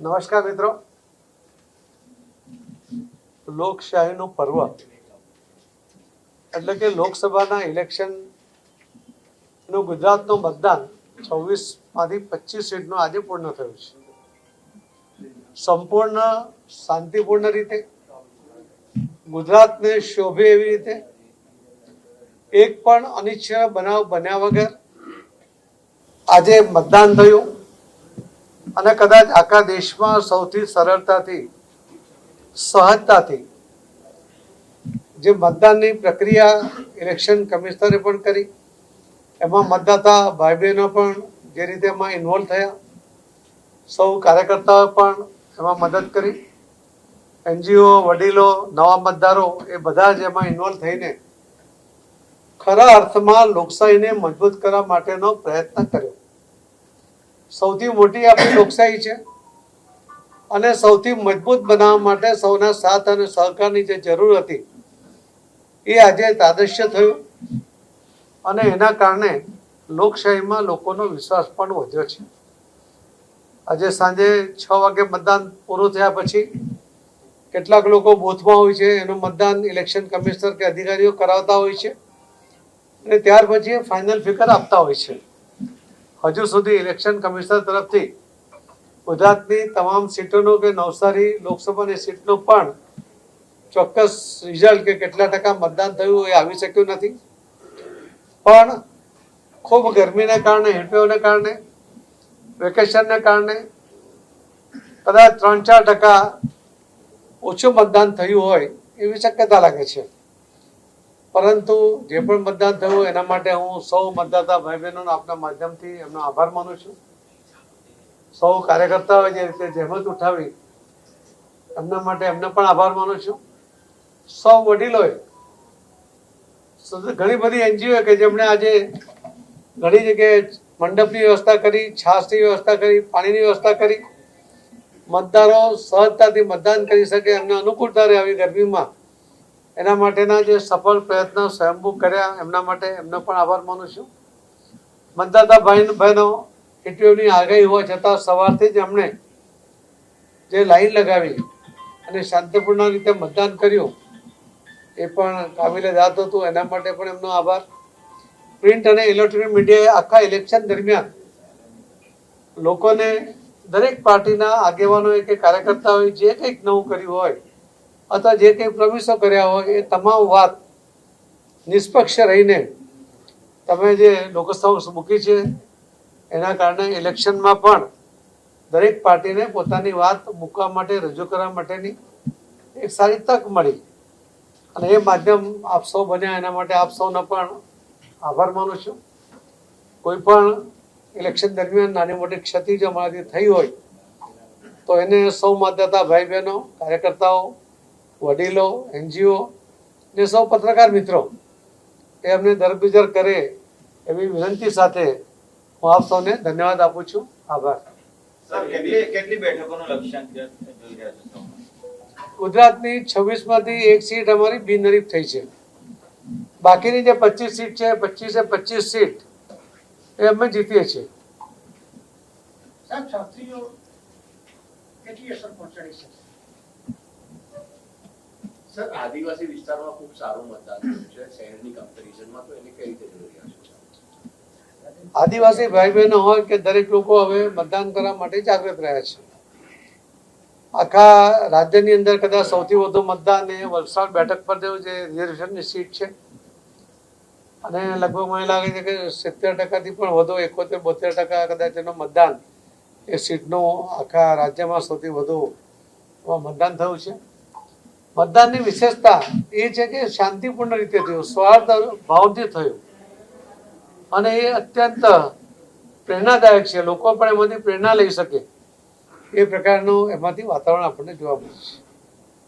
નમસ્કાર મિત્રો. લોકશાહીનું પર્વ. એટલે કે લોકસભાના ઇલેક્શનનું ગુજરાતનું મતદાન છવ્વીસમાંથી પચીસ સીટનું આજે પૂર્ણ થયું છે. સંપૂર્ણ, શાંતિપૂર્ણ રીતે ગુજરાતને શોભે એવી રીતે એક પણ અનિચ્છનીય બનાવ બન્યા વગર આજે મતદાન થયું. અને કદાચ આખા દેશમાં સૌથી સરળતાથી, સહજતાથી જે મતદાનની પ્રક્રિયા ઇલેક્શન કમિશનરે પણ કરી, એમાં મતદાતા ભાઈ બહેનો પણ જે રીતે એમાં ઇન્વોલ્વ થયા, સૌ કાર્યકર્તાઓ પણ એમાં મદદ કરી, એનજીઓ, વડીલો, નવા મતદારો એ બધા જ એમાં ઇન્વોલ્વ થઈને ખરા અર્થમાં લોકશાહીને મજબૂત કરવા માટેનો પ્રયત્ન કર્યો. સૌથી મોટી આપણી લોકશાહી છે. અને સૌથી મજબૂત બનાવવા માટે સૌના સાથ અને સહકારની જે જરૂર હતી, એ આજે તાદશ્ય થયું. અને એના કારણે લોકશાહીમાં લોકોનો વિશ્વાસ પણ વધ્યો છે. આજે સાંજે છ વાગે મતદાન પૂરું થયા પછી કેટલાક લોકો બૂથમાં હોય છે, એનું મતદાન ઇલેક્શન કમિશનર કે અધિકારીઓ કરાવતા હોય છે. અને ત્યાર પછી ફાઇનલ ફિગર આપતા હોય છે. હજુ સુધી ઇલેક્શન કમિશનર તરફથી ગુજરાતની તમામ સીટોનું કે નવસારી લોકસભાની સીટનું પણ ચોક્કસ રિઝલ્ટ કે કેટલા ટકા મતદાન થયું એ આવી શક્યું નથી. પણ ખૂબ ગરમીને કારણે હિટવેવને કારણે, વેકેશનને કારણે કદાચ ત્રણ ચાર ટકા ઓછું મતદાન થયું હોય એવી શક્યતા લાગે છે. પરંતુ જે પણ મતદાન થયું એના માટે હું સૌ મતદાતા ભાઈ બહેનોનો આપના માધ્યમથી એમનો આભાર માનું છું. સૌ કાર્યકર્તાઓએ જે રીતે જહેમત ઉઠાવી એમના માટે એમને પણ આભાર માનું છું. સૌ વડીલોએ, ઘણી બધી એનજીઓ કે જેમણે આજે ઘણી જગ્યાએ મંડપની વ્યવસ્થા કરી છાસની વ્યવસ્થા કરી, પાણીની વ્યવસ્થા કરી. મતદારો સહજતાથી મતદાન કરી શકે એમને અનુકૂળતા રહે આવી ગરમીમાં એના માટેના જે સફળ પ્રયત્નો સ્વયંભૂ કર્યા, એમના માટે એમનો પણ આભાર માનું છું. મતદાતા ભાઈ બહેનો હીટવેવની આગાહી હોવા છતાં સવારથી જ એમણે જે લાઈન લગાવી અને શાંતિપૂર્ણ રીતે મતદાન કર્યું, એ પણ કાબિલે દાદ હતું. એના માટે પણ એમનો આભાર. પ્રિન્ટ અને ઇલેક્ટ્રોનિક મીડિયાએ આખા ઇલેક્શન દરમિયાન લોકોને દરેક પાર્ટીના આગેવાનોએ કે કાર્યકર્તાઓએ જે કંઈક નવું કર્યું હોય અથવા જે કંઈ પ્રવેશો કર્યા હોય, એ તમામ વાત નિષ્પક્ષ રહીને તમે જે લોકસભા મૂકી છે, એના કારણે ઇલેક્શનમાં પણ દરેક પાર્ટીને પોતાની વાત મૂકવા માટે, રજૂ કરવા માટેની એક સારી તક મળી. અને એ માધ્યમ આપ સૌ બન્યા, એના માટે આપ સૌનો પણ આભાર માનું છું. કોઈ પણ ઇલેક્શન દરમિયાન નાની મોટી ક્ષતિ જો અમારાથી થઈ હોય, તો એને સૌ મતદાતા ભાઈ બહેનો કાર્યકર્તાઓ વડીલો એનજીઓ ને સૌ પત્રકાર મિત્રો એ અમને દરગુજર કરે એવી વિનંતી સાથે હું આપ સૌને ધન્યવાદ આપું છું. આભાર. સર કેટલી કેટલી બેઠકોનું લક્ષ્યાંક જોઈ રહ્યા છો તમે? ગુજરાતની છવ્વીસમાંથી એક સીટ અમારી બિનહરીફ થઈ છે. બાકીની જે પચીસ સીટ છે પચીસે પચીસ સીટ એ અમે જીતીએ છીએ. સાહેબ શાસ્ત્રીઓ કેટલી અસર પહોંચાડી છે? સર, આદિવાસી વિસ્તારમાં ખૂબ સારું મતદાન છે. શહેરની કમ્પેરિઝનમાં તો એને કઈ રીતે જોઈ રહ્યા છો? આદિવાસી ભાઈ બહેનો હોય કે દરેક લોકો હવે મતદાન કરવા માટે જાગૃત રહ્યા છે. આખા રાજ્યની અંદર કદાચ સૌથી વધુ મતદાન એ વલસાડ બેઠક પર થયું જે રિઝર્વેશનની સીટ છે. અને લગભગ મને લાગે છે કે સિત્તેર ટકાથી પણ વધુ, એકોતેર, બોતેર ટકા કદાચ એનું મતદાન એ સીટનું આખા રાજ્યમાં સૌથી વધુ મતદાન થયું છે. મતદાનની વિશેષતા એ છે કે શાંતિપૂર્ણ રીતે થયું, સ્વાર્થ ભાવથી થયું. અને એ અત્યંત પ્રેરણાદાયક છે. લોકો પણ એમાંથી પ્રેરણા લઈ શકે. એ પ્રકારનું એમાંથી વાતાવરણ આપણને જોવા મળે છે.